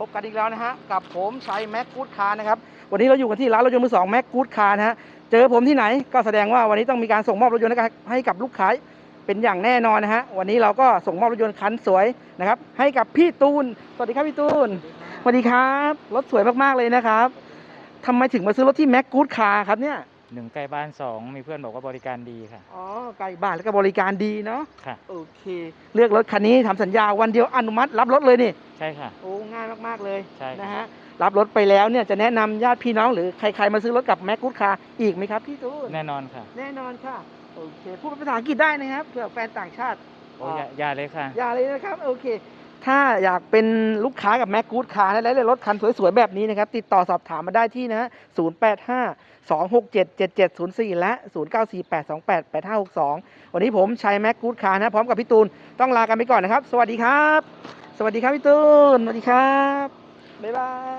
พบกันอีกแล้วนะฮะกับผมชัยแม็กกูดคาร์นะครับวันนี้เราอยู่กันที่ร้านรถยนต์มือสองแม็กกูดคาร์นะฮะเจอผมที่ไหนก็แสดงว่าวันนี้ต้องมีการส่งมอบรถยนต์ให้กับลูกค้าเป็นอย่างแน่นอนนะฮะวันนี้เราก็ส่งมอบรถยนต์คันสวยนะครับให้กับพี่ตูนสวัสดีครับพี่ตูนสวัสดีครับรถสวยมากๆเลยนะครับทำไมถึงมาซื้อรถที่แม็กกูดคาร์ครับเนี่ย หนึ่งใกล้บ้านสองมีเพื่อนบอกว่าบริการดีค่ะ อ๋อไกลบ้านแล้วก็บริการดีเนาะค่ะ โอเค เลือกรถคันนี้ทำสัญญาวันเดียวอนุมัติรับรถเลยนี่ใช่ค่ะ โอ้ง่ายมากๆเลยใช่ครับ นะฮะรับรถไปแล้วเนี่ยจะแนะนำญาติพี่น้องหรือใครๆมาซื้อรถกับแม็กกูดคาร์อีกไหมครับพี่ตูนแน่นอนค่ะแน่นอนค่ะโอเคพูดเป็นภาษาอังกฤษได้นะครับเผื่อแฟนต่างชาติ โอ้ยอย่าอย่าเลยค่ะ อย่าเลยนะครับ โอเค ถ้าอยากเป็นลูกค้ากับแม็กกูดคาร์และรถคันสวยๆ แบบนี้นะครับ ติดต่อสอบถามมาได้ที่นะฮะ085 267 7704 และ 0948 28 8562 วันนี้ผมชัยแม็กกูดคาร์นะ พร้อมกับพี่ตูน ต้องลากันไปก่อนนะครับ สวัสดีครับ สวัสดีครับพี่ตูน สวัสดีครับ บ๊ายบาย